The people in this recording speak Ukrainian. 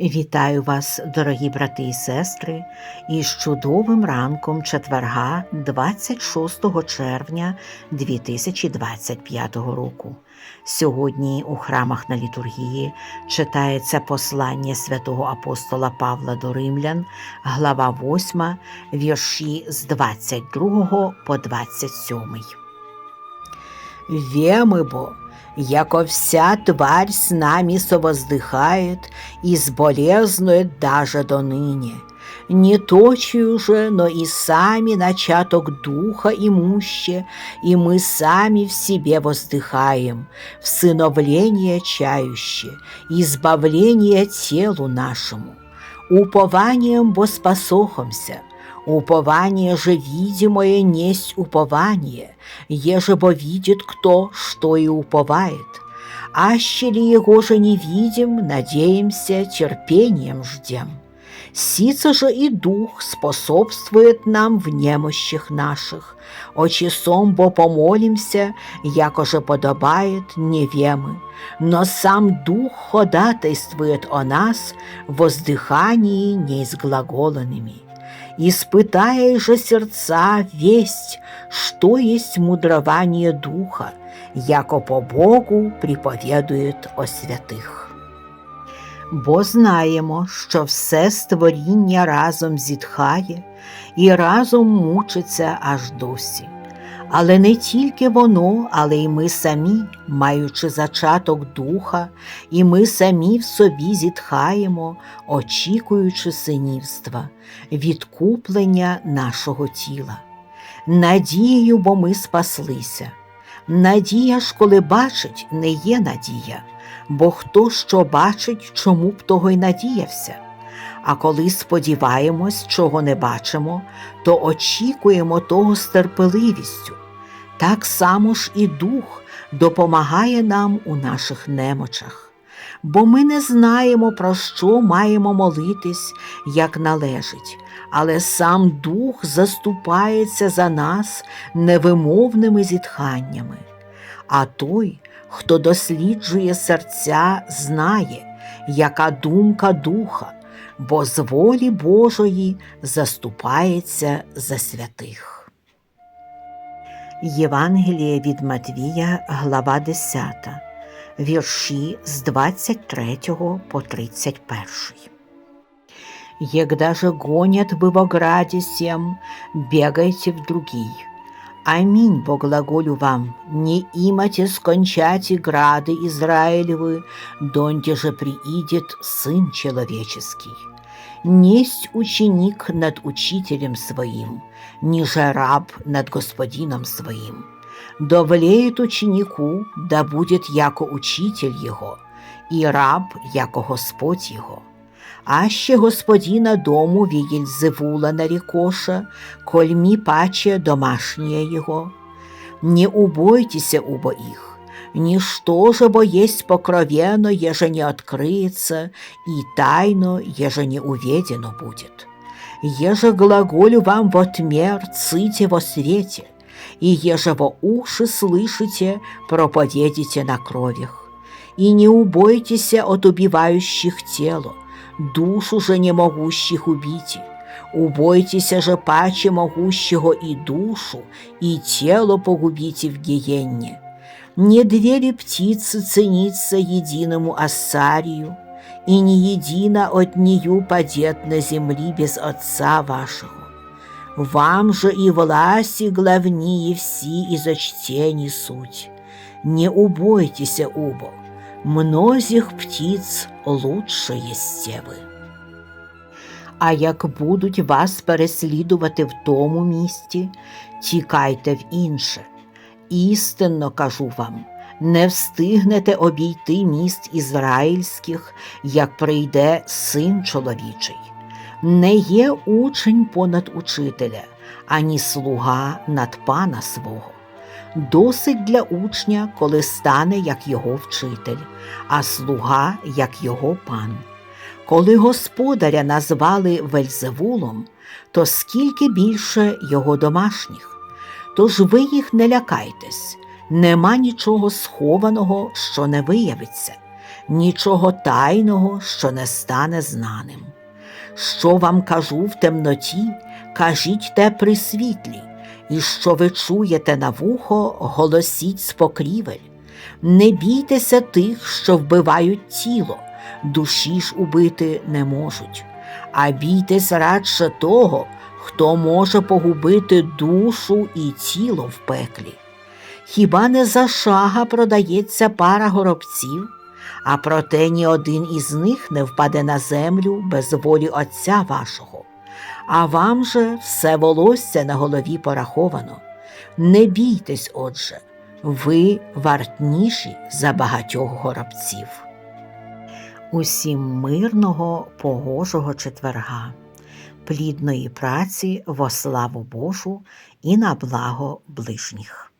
Вітаю вас, дорогі брати і сестри, із чудовим ранком четверга 26 червня 2025 року. Сьогодні у храмах на літургії читається послання святого апостола Павла до Римлян, глава 8, вірші з 22 по 27. Вемы бо, яко вся тварь с нами совоздыхает и сболезнует даже до ныне. Не точию же, но и сами начаток духа имуще, и мы сами в себе воздыхаем, всыновление чающее, избавление телу нашему. Упованием воспосохомся, Упование же видимое несть упование, еже бо видит кто, что и уповает. Аще ли его же не видим, надеемся, терпением ждем. Сица же и Дух способствует нам в немощах наших, о часом бо помолимся, яко же подобает, не вемы, но сам Дух ходатайствует о нас воздыхании неизглаголенными. Испытая же сердца весть, что есть мудрование Духа, яко по Богу приповедует о святих. Бо знаємо, що все створіння разом зітхає і разом мучиться аж досі. Але не тільки воно, але й ми самі, маючи зачаток духа, і ми самі в собі зітхаємо, очікуючи синівства, відкуплення нашого тіла. Надією, бо ми спаслися. Надія ж, коли бачить, не є надія, бо хто що бачить, чому б того й надіявся. А коли сподіваємось, чого не бачимо, то очікуємо того з терпеливістю. Так само ж і Дух допомагає нам у наших немочах, бо ми не знаємо, про що маємо молитись, як належить, але сам Дух заступається за нас невимовними зітханнями. А той, хто досліджує серця, знає, яка думка духа, бо з волі Божої заступається за святих. Євангеліє від Матвія, глава 10, вірші з 23 по 31. Егда же гонят в ограде сем, бегайте в другий. Аминь, бо глаголю вам, не имате скончать и грады Израилевы, донде же приидет Сын Человеческий. Несть ученик над учителем своим, ниже раб над господином своим. Довлеет ученику, да будет яко учитель его, и раб, яко Господь его. Аще господина дому Виельзевула нарекоша, коль ми паче домашнее его. Не убойтеся убо их, ничто же бо есть покровенно, еже не открыется, и тайно, еже не уведено будет. Еже глаголю вам во тьме, рците во свете, и еже во уши слышите, проповедите на кровях. И не убойтесь от убивающих тело, душу же не могущих убить. Убойтеся же паче могущего и душу, и тело погубите в гиенне. Не две ли птицы ценится единому ассарию, и не едино от нее падет на земли без Отца вашего. Вам же и власти главнее все изочтени суть. Не убойтесь убо, многих птиц лучше єсте ви. А як будуть вас переслідувати в тому місті, тікайте в інше. Істинно кажу вам, не встигнете обійти міст ізраїльських, як прийде син чоловічий. Не є учень понад учителя, ані слуга над пана свого. Досить для учня, коли стане як його вчитель, а слуга як його пан. Коли господаря назвали Вельзевулом, то скільки більше його домашніх. Тож ви їх не лякайтесь, нема нічого схованого, що не виявиться, нічого тайного, що не стане знаним. Що вам кажу в темноті, кажіть те при світлі, і що ви чуєте на вухо, голосіть з покрівель. Не бійтеся тих, що вбивають тіло, душі ж убити не можуть, а бійтесь радше того, хто може погубити душу і тіло в пеклі. Хіба не за шага продається пара горобців, а проте ні один із них не впаде на землю без волі Отця вашого. А вам же все волосся на голові пораховано. Не бійтесь, отже, ви вартніші за багатьох горобців. Усім мирного погожого четверга, плідної праці во славу Божу і на благо ближніх.